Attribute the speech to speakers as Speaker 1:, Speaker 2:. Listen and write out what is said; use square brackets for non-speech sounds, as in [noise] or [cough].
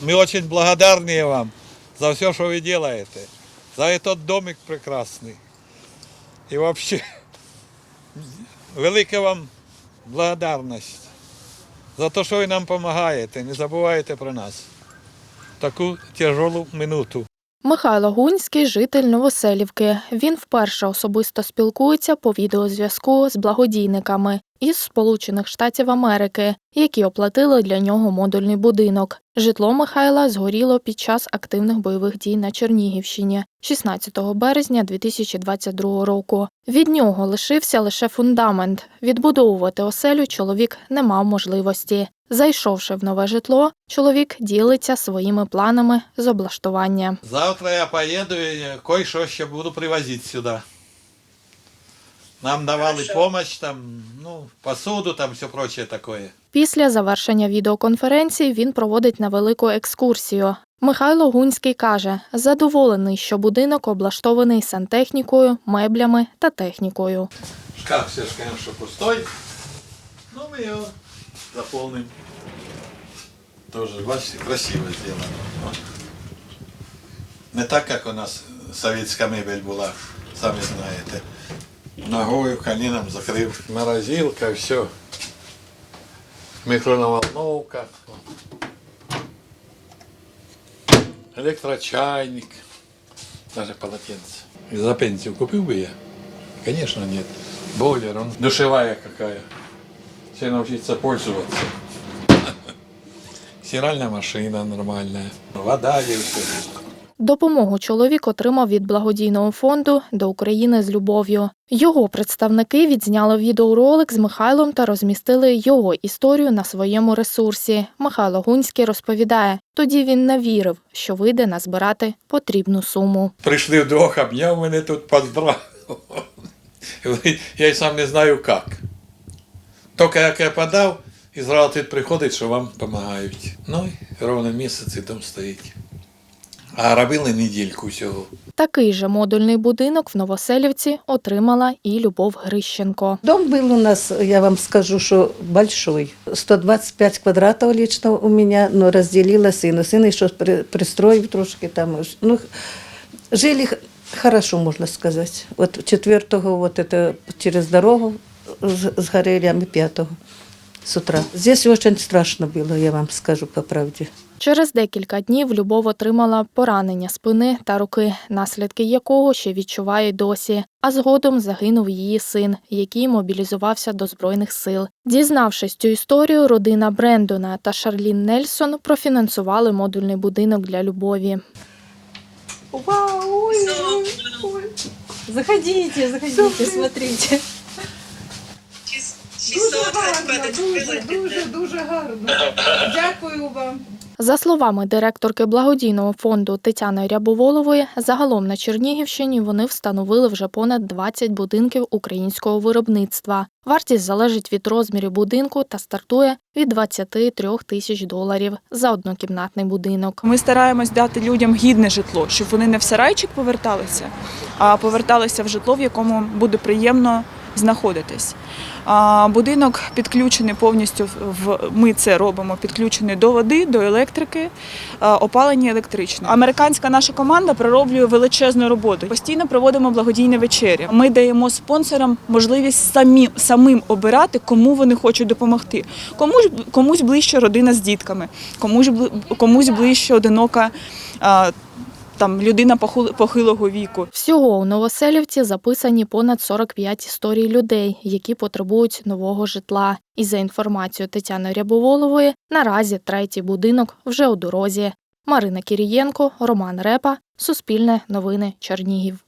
Speaker 1: Мы очень благодарны вам за все, что вы делаете. За этот домик прекрасный. И вообще, велика вам благодарность за те, що ви нам допомагаєте. Не забувайте про нас. в Таку тяжелу минуту.
Speaker 2: Михайло Гунський житель Новоселівки. Він вперше особисто спілкується по відеозв'язку з благодійниками із Сполучених Штатів Америки, які оплатили для нього модульний будинок. Житло Михайла згоріло під час активних бойових дій на Чернігівщині 16 березня 2022 року. Від нього лишився лише фундамент. Відбудовувати оселю чоловік не мав можливості. Зайшовши в нове житло, чоловік ділиться своїми планами з облаштування.
Speaker 1: Завтра я поеду и кое-что ще буду привозить сюда. Нам давали помощь, там, ну, посуду, там все прочее такое.
Speaker 2: Після завершення відеоконференції він проводить невелику екскурсію. Михайло Гунський каже, задоволений, що будинок облаштований сантехнікою, меблями та технікою.
Speaker 1: Шкаф все же, конечно, пустой. Ну, мы его заполним. Тоже, бачите, красиво сделано. Не так, как у нас советская мебель была, сами знаете. Ногою, коленом закрив. Морозилка, все. Микроволновка. Электрочайник. Даже полотенце. За пенсию купил бы я? Конечно, нет. Бойлер, он душевая какая. Все научиться пользоваться. Стиральная машина нормальная. Вода есть все.
Speaker 2: Допомогу чоловік отримав від благодійного фонду до України з любов'ю. Його представники відзняли відеоролик з Михайлом та розмістили його історію на своєму ресурсі. Михайло Гунський розповідає, тоді він не вірив, що вийде назбирати потрібну суму.
Speaker 1: Прийшли вдвох, обняв мене тут, поздравив. [laughs] Я й сам не знаю як. Тільки як я подав, і зразу тут приходить, що вам допомагають. Ну, і ровно місяць і дом стоїть. А робили недільку всього.
Speaker 2: Такий же модульний будинок в Новоселівці отримала і Любов Грищенко.
Speaker 3: Дом был у нас, я вам скажу, что большой. 125 квадратов лично у меня, но разделила сына. Сын еще при- пристроив трошки там. Ну, жили х- хорошо, можно сказать. Вот четвертого вот это через дорогу с- сгорели, а мы пятого с утра. Здесь очень страшно было, я вам скажу по правде.
Speaker 2: Через декілька днів Любов отримала поранення спини та руки, наслідки якого ще відчуває досі. А згодом загинув її син, який мобілізувався до збройних сил. Дізнавшись цю історію, родина Брендона та Шарлін Нельсон профінансували модульний будинок для любові.
Speaker 4: Вау, ой, ой, ой. Заходите, заходите, смотрите. Дуже гарно, дуже, дуже, дуже гарно. Дякую вам.
Speaker 2: За словами директорки благодійного фонду Тетяни Рябоволової, загалом на Чернігівщині вони встановили вже понад 20 будинків українського виробництва. Вартість залежить від розмірів будинку та стартує від 23 тисяч доларів за однокімнатний будинок.
Speaker 5: Ми стараємось дати людям гідне житло, щоб вони не в сарайчик поверталися, а поверталися в житло, в якому буде приємно знаходитись. Будинок підключений повністю в ми це робимо. Підключений до води, до електрики, опалення електрично. Американська наша команда пророблює величезну роботу. Постійно проводимо благодійні вечері. Ми даємо спонсорам можливість самі самим обирати, кому вони хочуть допомогти. Комусь комусь ближче родина з дітками, комусь комусь ближче одинока. Там людина похил- похилого віку.
Speaker 2: Всього у Новоселівці записані понад 45 історій людей, які потребують нового житла. І за інформацією Тетяни Рябоволової, наразі третій будинок вже у дорозі. Марина Кірієнко, Роман Репа, Суспільне новини Чернігів.